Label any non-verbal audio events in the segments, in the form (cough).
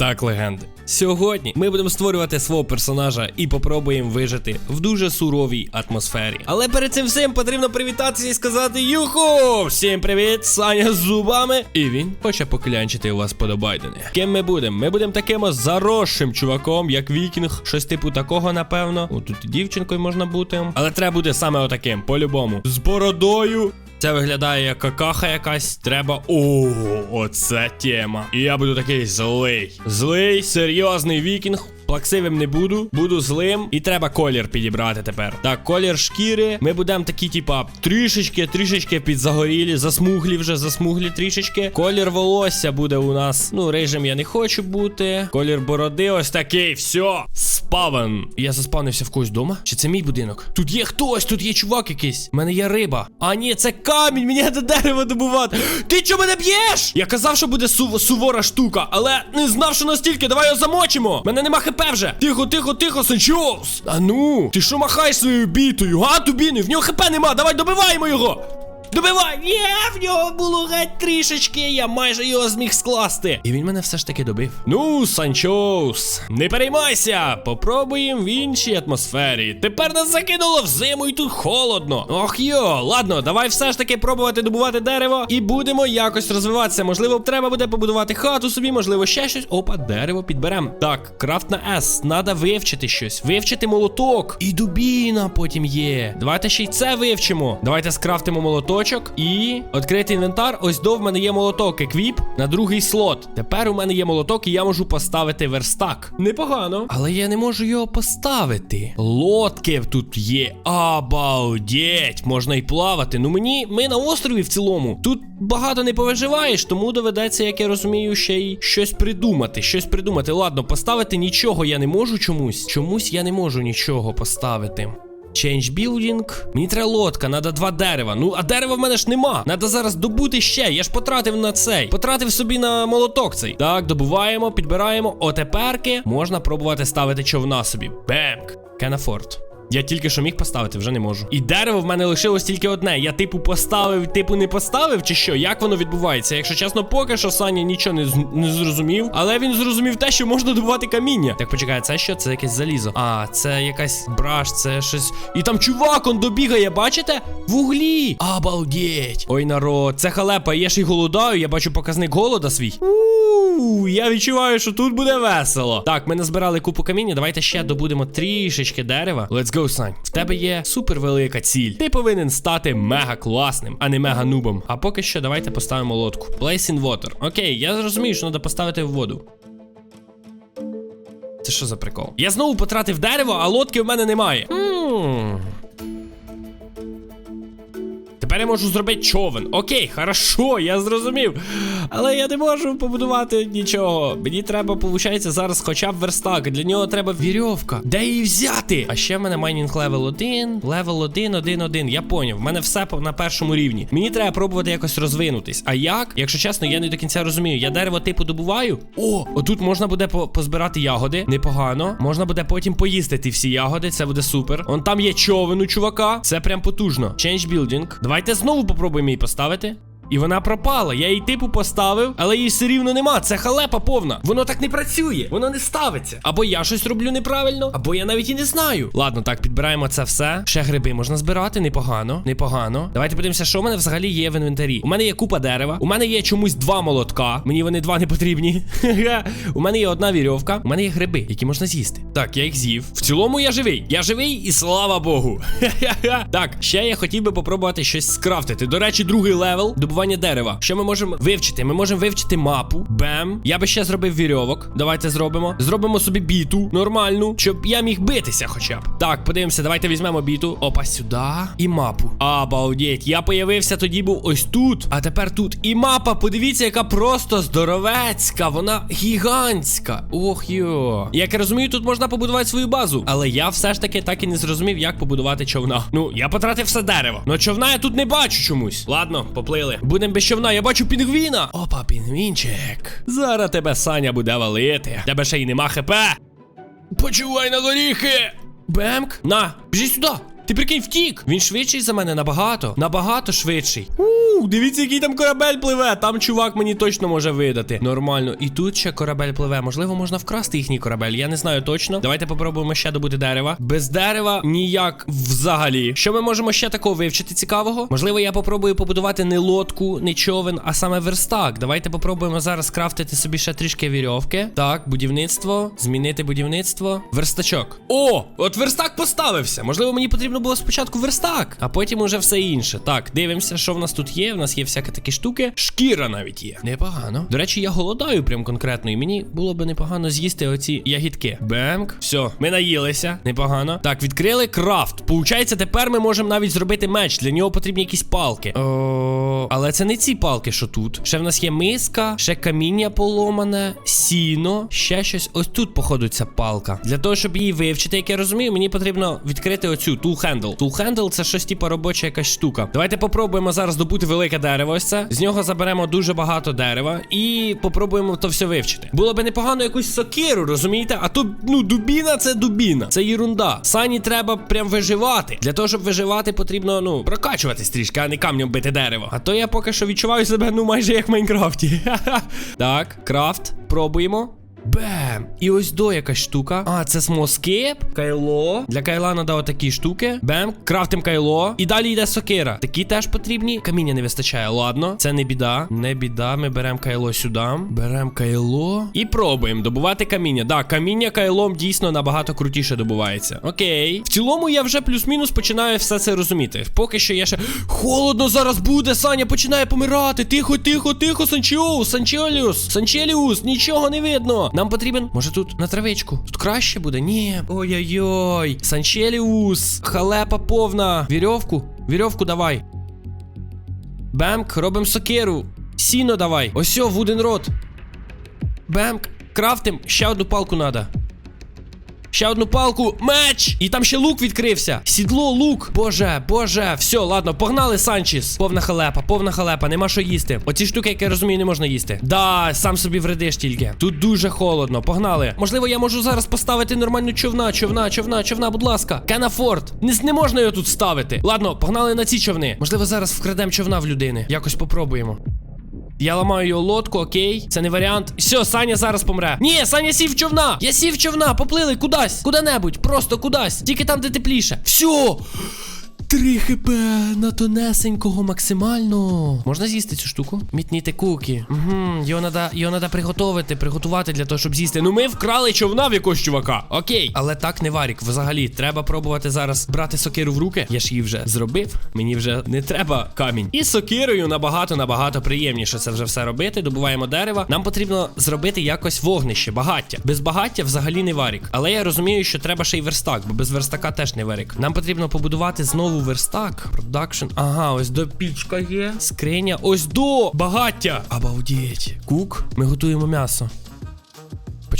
Так, легенди. Сьогодні ми будемо створювати свого персонажа і попробуємо вижити в дуже суровій атмосфері. Але перед цим всім потрібно привітатися і сказати Юху! Всім привіт! Саня з зубами. І він хоче поклянчити у вас подобайдене. Ким ми будемо? Ми будемо таким заросшим чуваком, як вікінг, щось типу такого, напевно. О, тут і дівчинкою можна бути. Але треба буде саме отаким, по-любому. З бородою. Це виглядає як какаха якась. Треба. Ого, оце тема. І я буду такий злий. Злий, серйозний вікінг. Плаксивим не буду, буду злим. І треба колір підібрати тепер. Так, колір шкіри. Ми будемо такі, типа, трішечки, трішечки підзагорілі, засмуглі вже, засмуглі трішечки. Колір волосся буде у нас. Ну, режим я не хочу бути. Колір бороди, ось такий. Все. Спавен. Я заспавнився в когось дома? Чи це мій будинок? Тут є хтось, тут є чувак якийсь. У мене є риба. А ні, це камінь, мені треба дерево добувати. Ти чого мене б'єш? Я казав, що буде су- сувора штука, але не знав, що настільки. Давай його замочимо. Мене нема хп вже. Тихо, тихо, тихо, Санчоус. А ну, ти що махаєш своєю бітою? А, дубіни, в нього хп нема. Давай добиваємо його. Добивай! Ні, в нього було геть трішечки, я майже його зміг скласти. І він мене все ж таки добив. Ну, Санчоус, не переймайся, попробуємо в іншій атмосфері. Тепер нас закинуло в зиму і тут холодно. Ох йо, ладно, давай все ж таки пробувати добувати дерево і будемо якось розвиватися. Можливо, треба буде побудувати хату собі, можливо, ще щось. Опа, дерево підберемо. Так, крафт на С. Надо вивчити щось. Вивчити молоток. І дубіна потім є. Давайте ще й це вивчимо. Давайте скрафтимо молоточок і відкрити інвентар. Ось до в мене є молоток еквіп на другий слот. Тепер у мене є молоток, і я можу поставити верстак. Непогано. Але я не можу його поставити. Лодки тут є. Обалдеть! Можна й плавати. Ну мені ми на острові в цілому. Тут багато не повиживаєш, тому доведеться, як я розумію, ще й щось придумати. Щось придумати. Ладно, поставити нічого я не можу чомусь. Чомусь я не можу нічого поставити. Change building. Мені треба лодка, треба два дерева. Ну, а дерева в мене ж нема. Треба зараз добути ще. Я ж потратив на цей. Потратив собі на молоток цей. Так, добуваємо, підбираємо. Отеперки можна пробувати ставити човна собі. Бемк. Can afford. Я тільки що міг поставити, вже не можу. І дерево в мене лишилось тільки одне. Я типу поставив, типу не поставив, чи що? Як воно відбувається? Якщо чесно, поки що Саня нічого не, з- не зрозумів. Але він зрозумів те, що можна добувати каміння. Так почекай, це що? Це якесь залізо. А, це якась браш, це щось. І там чувак он добігає, бачите? В углі. Обалдеть. Ой, народ, це халепа. Я ж і голодаю, я бачу показник голода свій. У, я відчуваю, що тут буде весело. Так, ми назбирали купу каміння. Давайте ще добудемо трішечки дерева. Let's go, Сань. В тебе є супер велика ціль. Ти повинен стати мега класним, а не мега нубом. А поки що давайте поставимо лодку. Place in water. Окей, я зрозумію, що треба поставити в воду. Це що за прикол? Я знову потратив дерево, а лодки в мене немає. Хм. Тепер я можу зробити човен. Окей, хорошо, я зрозумів. Але я не можу побудувати нічого. Мені треба, виходить, зараз хоча б верстак. Для нього треба вірьовка. Де її взяти? А ще в мене майнінг левел 1, левел 1, 1, 1. Я поняв. В мене все на першому рівні. Мені треба пробувати якось розвинутись. А як? Якщо чесно, я не до кінця розумію. Я дерево типу добуваю. О, отут можна буде позбирати ягоди. Непогано. Можна буде потім поїсти ті всі ягоди. Це буде супер. Он там є човен у чувака. Це прям потужно. Change building. Давайте знову попробуємо її поставити. І вона пропала. Я її типу поставив, але її все рівно нема. Це халепа повна. Воно так не працює, воно не ставиться. Або я щось роблю неправильно, або я навіть і не знаю. Ладно, так, підбираємо це все. Ще гриби можна збирати. Непогано, непогано. Давайте подивимося, що у мене взагалі є в інвентарі. У мене є купа дерева. У мене є чомусь два молотка. Мені вони два не потрібні. у мене є одна вірьовка. У мене є гриби, які можна з'їсти. Так, я їх з'їв. В цілому я живий. Я живий і слава Богу. так, ще я хотів би попробувати щось скрафтити. До речі, другий левел добування дерева. Що ми можемо вивчити? Ми можемо вивчити мапу. Бем. Я би ще зробив вірьовок. Давайте зробимо. Зробимо собі біту нормальну, щоб я міг битися хоча б. Так, подивимося, давайте візьмемо біту. Опа, сюди. І мапу. Обалдеть. Я появився, тоді був ось тут. А тепер тут. І мапа, подивіться, яка просто здоровецька. Вона гігантська. Ох йо. Як я розумію, тут можна побудувати свою базу. Але я все ж таки так і не зрозумів, як побудувати човна. Ну, я потратив все дерево. Но човна я тут не бачу чомусь. Ладно, поплили. Будем без човна, я бачу пінгвіна. Опа, пінгвінчик. Зараз тебе Саня буде валити. Тебе ще й нема хп. Почувай на горіхи. Бемк. На, біжи сюди. Ти прикинь, втік! Він швидший за мене набагато. Набагато швидший. У, дивіться, який там корабель пливе. Там чувак мені точно може видати. Нормально. І тут ще корабель пливе. Можливо, можна вкрасти їхній корабель. Я не знаю точно. Давайте попробуємо ще добути дерева. Без дерева ніяк взагалі. Що ми можемо ще такого вивчити цікавого? Можливо, я попробую побудувати не лодку, не човен, а саме верстак. Давайте попробуємо зараз крафтити собі ще трішки вірьовки. Так, будівництво, змінити будівництво. Верстачок. О, от верстак поставився. Можливо, мені потрібно було спочатку верстак, а потім уже все інше. Так, дивимося, що в нас тут є. В нас є всякі такі штуки. Шкіра навіть є. Непогано. До речі, я голодаю прям конкретно, і мені було би непогано з'їсти оці ягідки. Бенк. Все, ми наїлися. Непогано. Так, відкрили крафт. Получається, тепер ми можемо навіть зробити меч. Для нього потрібні якісь палки. О, але це не ці палки, що тут. Ще в нас є миска, ще каміння поломане, сіно, ще щось. Ось тут, походу, ця палка. Для того, щоб її вивчити, як я розумію, мені потрібно відкрити оцю tool handle. Tool handle це щось типу робоча якась штука. Давайте попробуємо зараз добути велике дерево. Ось це. З нього заберемо дуже багато дерева і попробуємо то все вивчити. Було би непогано якусь сокиру, розумієте? А тут, ну, дубіна це дубіна. Це єрунда. Сані треба прям виживати. Для того, щоб виживати, потрібно, ну, прокачуватись трішки, а не камнем бити дерево. А то я поки що відчуваю себе, ну, майже як в Майнкрафті. (laughs) так, крафт. Пробуємо. Бем! І ось до якась штука. А, це смоскип, кайло. Для кайла треба отакі штуки. Бем, крафтим кайло. І далі йде сокира. Такі теж потрібні. Каміння не вистачає. Ладно, це не біда. Не біда. Ми беремо кайло сюди. Беремо кайло. І пробуємо добувати каміння. Да, каміння кайлом дійсно набагато крутіше добувається. Окей. В цілому я вже плюс-мінус починаю все це розуміти. Поки що я ще. Холодно зараз буде. Саня починає помирати. Тихо, тихо, тихо, Санчіус, Санчеліус, Санчеліус, нічого не видно. Нам потрібен, може тут на травичку. Тут краще буде? Ні. Ой-ой-ой. Санчеліус. Халепа повна. Вірьовку. Вірьовку давай. Бемк, робимо сокиру. Сіно давай. Осьо, вуден рот. Бемк. Крафтим. Ще одну палку надо. Ще одну палку. Меч! І там ще лук відкрився. Сідло, лук. Боже, боже. Все, ладно, погнали, Санчіс. Повна халепа, повна халепа, нема що їсти. Оці штуки, як я розумію, не можна їсти. Да, сам собі вредиш тільки. Тут дуже холодно. Погнали. Можливо, я можу зараз поставити нормальну човна, човна, човна, човна, будь ласка. Кенафорд. Не, не можна його тут ставити. Ладно, погнали на ці човни. Можливо, зараз вкрадемо човна в людини. Якось попробуємо. Я ламаю його лодку, окей. Це не варіант. Все, Саня зараз помре. Ні, Саня сів човна. Я сів човна, поплили кудись. Куди-небудь. Просто кудись. Тільки там, де тепліше. Все. 3 хп на тонесенького максимально. Можна з'їсти цю штуку? Мітніти куки. Угу, його надо, його надо приготувати, приготувати для того, щоб з'їсти. Ну ми вкрали човна в якогось чувака. Окей. Але так не варік. Взагалі, треба пробувати зараз брати сокиру в руки. Я ж її вже зробив. Мені вже не треба камінь. І сокирою набагато набагато приємніше це вже все робити. Добуваємо дерева. Нам потрібно зробити якось вогнище, багаття. Без багаття взагалі не варік. Але я розумію, що треба ще й верстак, бо без верстака теж не варік. Нам потрібно побудувати знову верстак. Продакшн. Ага, ось до пічка є. Скриня. Ось до багаття. Обалдеть. Кук. Ми готуємо м'ясо.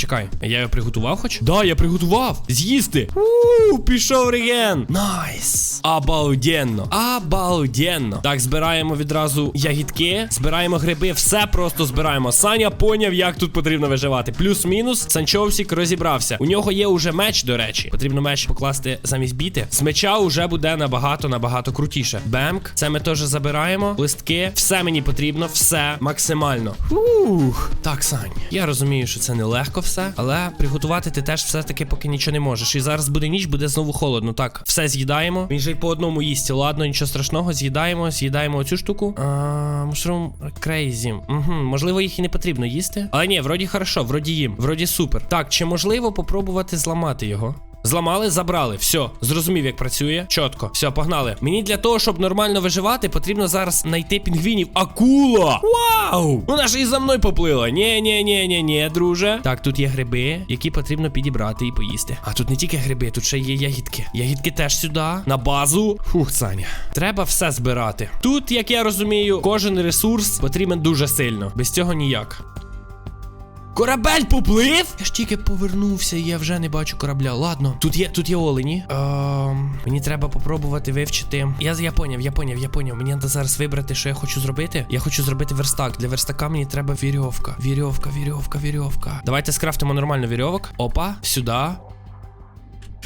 Почекай, я його приготував хоч? Да, я приготував. З'їсти. Ууу, пішов реген. Найс. Обалденно. Обалденно. Так, збираємо відразу ягідки, збираємо гриби, все просто збираємо. Саня поняв, як тут потрібно виживати. Плюс-мінус, Санчовсік розібрався. У нього є уже меч, до речі. Потрібно меч покласти замість біти. З меча уже буде набагато, набагато крутіше. Бемк, це ми теж забираємо. Листки, все мені потрібно, все максимально. Ух. Так, Сань, я розумію, що це нелегко все, але приготувати ти теж все-таки поки нічого не можеш. І зараз буде ніч, буде знову холодно. Так, все з'їдаємо. Він же й по одному їсть. Ладно, нічого страшного, з'їдаємо, з'їдаємо оцю штуку. Мушрум крейзі. Угу, можливо, їх і не потрібно їсти. Але ні, вроді хорошо, вроді їм, вроді супер. Так, чи можливо попробувати зламати його? Зламали, забрали. Все, зрозумів, як працює. Чітко. Все, погнали. Мені для того, щоб нормально виживати, потрібно зараз знайти пінгвінів. Акула! Вау! Вона ж і за мною поплила. Ні, ні, ні, ні, ні, друже. Так, тут є гриби, які потрібно підібрати і поїсти. А тут не тільки гриби, тут ще є ягідки. Ягідки теж сюди, на базу. Фух, Саня. Треба все збирати. Тут, як я розумію, кожен ресурс потрібен дуже сильно. Без цього ніяк. Корабель поплив? Я ж тільки повернувся, і я вже не бачу корабля. Ладно, тут є тут є олені. Ем, мені треба попробувати вивчити. Я я поняв, я поняв, я поняв. Мені треба зараз вибрати, що я хочу зробити. Я хочу зробити верстак. Для верстака мені треба вірьовка. Вірьовка, вірьовка, вірьовка. Давайте скрафтимо нормально вірьовок. Опа, сюди.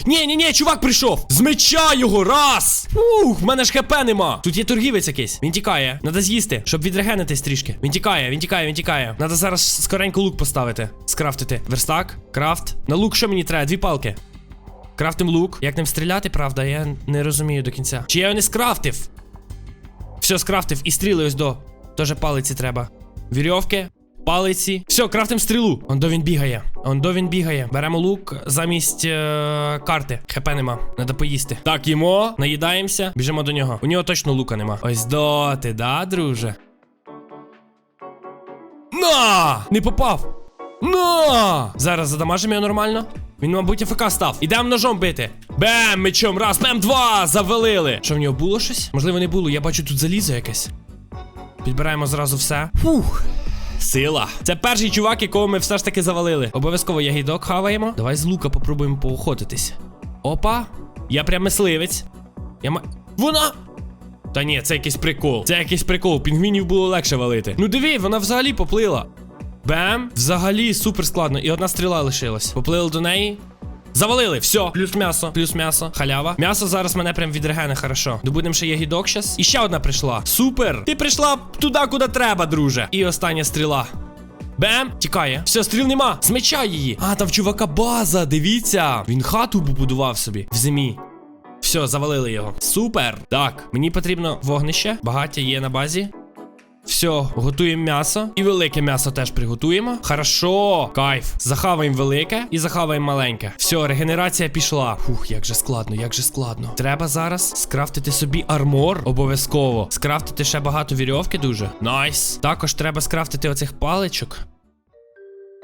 Ні, ні, ні, чувак прийшов. З його, раз. Ух, в мене ж хп нема. Тут є торгівець якийсь. Він тікає. Надо з'їсти, щоб відрегенитись трішки. Він тікає, він тікає, він тікає. Надо зараз скоренько лук поставити. Скрафтити. Верстак, крафт. На лук що мені треба? Дві палки. Крафтим лук. Як ним стріляти, правда, я не розумію до кінця. Чи я його не скрафтив? Все, скрафтив і стріли ось до. Тоже палиці треба. Вірьовки, палиці. Все, крафтим стрілу. Ондо він бігає. Ондо він бігає. Беремо лук замість е- карти. ХП нема. Надо поїсти. Так, їмо, наїдаємося, біжимо до нього. У нього точно лука нема. Ось до ти, да, друже? На! Не попав! На! Зараз задамажимо його нормально. Він, мабуть, АФК став. Ідемо ножом бити. Бем, мечом, раз, бем, два! Завалили. Що в нього було щось? Можливо, не було. Я бачу тут залізо якесь. Підбираємо зразу все. Фух. Сила. Це перший чувак, якого ми все ж таки завалили. Обов'язково ягідок хаваємо. Давай з лука попробуємо поохотитись. Опа. Я прям мисливець. Я ма. Вона! Та ні, це якийсь прикол. Це якийсь прикол. Пінгвінів було легше валити. Ну диви, вона взагалі поплила. Бем! Взагалі супер складно. І одна стріла лишилась. Поплили до неї. Завалили, все, плюс м'ясо, плюс м'ясо, халява. М'ясо зараз мене прям відрегене хорошо. Добудемо ще ягідок щас. І ще одна прийшла. Супер! Ти прийшла туди, куди треба, друже. І остання стріла. Бем! Тікає. Все, стріл нема. З меча її. А, там в чувака база. Дивіться. Він хату побудував собі в зимі. Все, завалили його. Супер. Так, мені потрібно вогнище. Багаття є на базі. Все, готуємо м'ясо. І велике м'ясо теж приготуємо. Хорошо, кайф. Захаваємо велике і захаваємо маленьке. Все, регенерація пішла. Фух, як же складно, як же складно. Треба зараз скрафтити собі армор. Обов'язково. Скрафтити ще багато вірьовки дуже. Найс. Також треба скрафтити оцих паличок.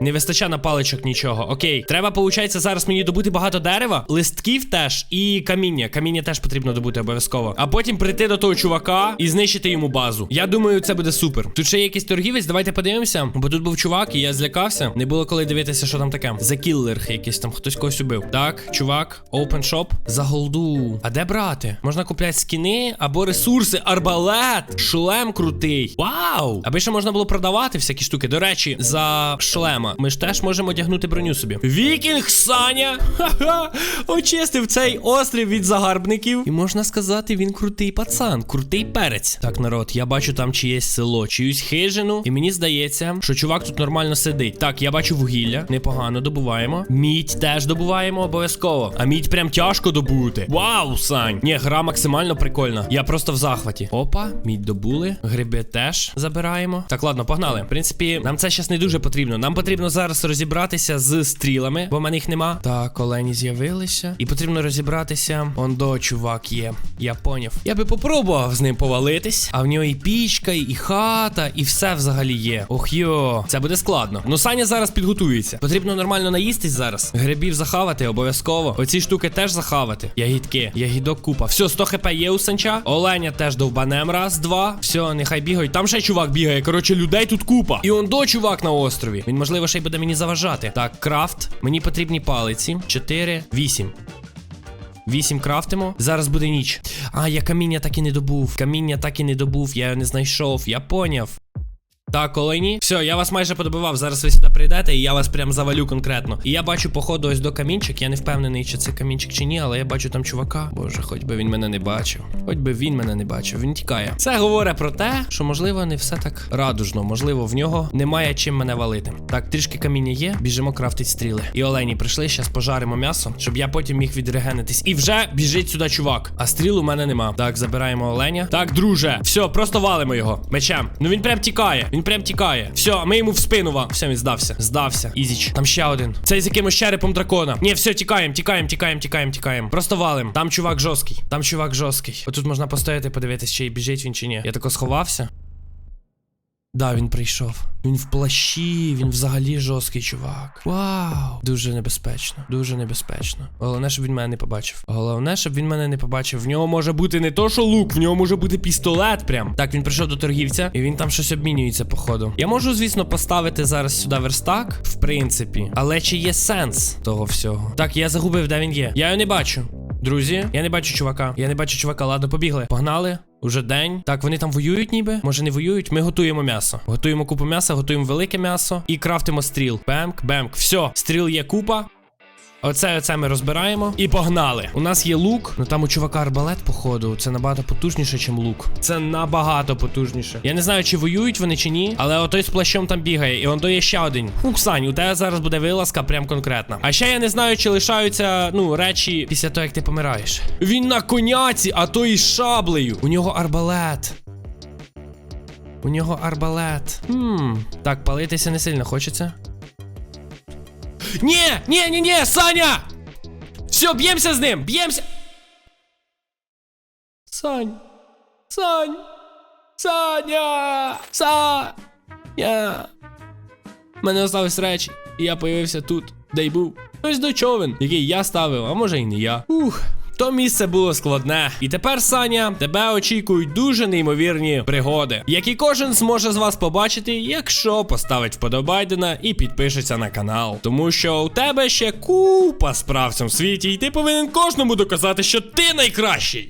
Не вистачає на паличок нічого. Окей, треба, виходить, зараз мені добути багато дерева, листків теж і каміння. Каміння теж потрібно добути обов'язково. А потім прийти до того чувака і знищити йому базу. Я думаю, це буде супер. Тут ще є якийсь торгівець, давайте подивимося. Бо тут був чувак, і я злякався. Не було коли дивитися, що там таке. За кіллер якийсь там хтось когось убив. Так, чувак, open shop. За голду. А де брати? Можна купляти скіни або ресурси, арбалет, шлем крутий. Вау! Аби ще можна було продавати всякі штуки. До речі, за шлема. Ми ж теж можемо одягнути броню собі. Вікінг Саня! Ха-ха! Очистив цей острів від загарбників. І можна сказати, він крутий пацан, крутий перець. Так, народ, я бачу там чиєсь село, чиюсь хижину. І мені здається, що чувак тут нормально сидить. Так, я бачу вугілля, непогано добуваємо. Мідь теж добуваємо обов'язково. А мідь прям тяжко добути. Вау, Сань! Ні, гра максимально прикольна. Я просто в захваті. Опа, мідь добули. Гриби теж забираємо. Так, ладно, погнали. В принципі, нам це зараз не дуже потрібно. Нам потрібно зараз розібратися з стрілами, бо в мене їх нема. Так, олені з'явилися. І потрібно розібратися. Ондо, чувак є. Я поняв. Я би попробував з ним повалитись. А в нього і пічка, і хата, і все взагалі є. Ох йо, це буде складно. Ну Саня зараз підготується. Потрібно нормально наїстись зараз. Грибів захавати обов'язково. Оці штуки теж захавати. Ягідки, ягідок купа. Все, 100 хп є у санча. Оленя теж довбанем. Раз, два. Все, нехай бігають. Там ще чувак бігає. Коротше, людей тут купа. І ондо чувак на острові. Він, можливо, ще й буде мені заважати. Так, крафт. Мені потрібні палиці. 4, 8. Вісім крафтимо. Зараз буде ніч. А, я каміння так і не добув. Каміння так і не добув, я його не знайшов. Я поняв. Так, олені. Все, я вас майже подобивав. Зараз ви сюди прийдете, і я вас прям завалю конкретно. І я бачу, походу, ось до камінчик. Я не впевнений, чи це камінчик чи ні, але я бачу там чувака. Боже, хоч би він мене не бачив. Хоч би він мене не бачив. Він тікає. Це говорить про те, що можливо не все так радужно. Можливо, в нього немає чим мене валити. Так, трішки каміння є. Біжимо крафтить стріли. І олені прийшли. Зараз пожаримо м'ясо, щоб я потім міг відрегенитись. І вже біжить сюди чувак. А стріл у мене нема. Так, забираємо оленя. Так, друже, все, просто валимо його. Мечем. Ну він прям тікає. Він прям тікає. Все, ми йому в спину ва. Все, він здався. Здався. Ізіч. Там ще один. Це з якимось черепом дракона. Ні, все, тікаємо, тікаємо, тікаємо, тікаємо, тікаємо. Просто валим. Там чувак жорсткий. Там чувак жорсткий. Отут можна постояти, подивитись, чи біжить він чи ні. Я тако сховався. Да, він прийшов. Він в плащі, він взагалі жорсткий чувак. Вау! Дуже небезпечно, дуже небезпечно. Головне, щоб він мене не побачив. Головне, щоб він мене не побачив. В нього може бути не то, що лук, в нього може бути пістолет прям. Так, він прийшов до торгівця, і він там щось обмінюється, походу. Я можу, звісно, поставити зараз сюди верстак, в принципі. Але чи є сенс того всього? Так, я загубив, де він є. Я його не бачу. Друзі, я не бачу чувака. Я не бачу чувака. Ладно, побігли. Погнали. Уже день. Так, вони там воюють ніби? Може не воюють? Ми готуємо м'ясо. Готуємо купу м'яса, готуємо велике м'ясо і крафтимо стріл. Бемк, бемк. Все, стріл є купа. Оце, оце ми розбираємо і погнали. У нас є лук. Ну там у чувака арбалет, походу. Це набагато потужніше, ніж лук. Це набагато потужніше. Я не знаю, чи воюють вони чи ні, але отой з плащом там бігає. І он то є ще один. Фух, Сань, у тебе зараз буде вилазка, прям конкретна. А ще я не знаю, чи лишаються ну речі після того, як ти помираєш. Він на коняці, а то і шаблею. У нього арбалет. У нього арбалет. Хм. Так, палитися не сильно хочеться. Ні, ні, ні, ні, Саня! Все, б'ємося з ним, б'ємося. Сань. Сань. Саня. Саня. У мене остались речі, і я появився тут, де й був. Ось до човен, який я ставив, а може і не я. Ух. То місце було складне. І тепер, Саня, тебе очікують дуже неймовірні пригоди, які кожен зможе з вас побачити, якщо поставить вподобайдена і підпишеться на канал. Тому що у тебе ще купа справ в цьому світі, і ти повинен кожному доказати, що ти найкращий.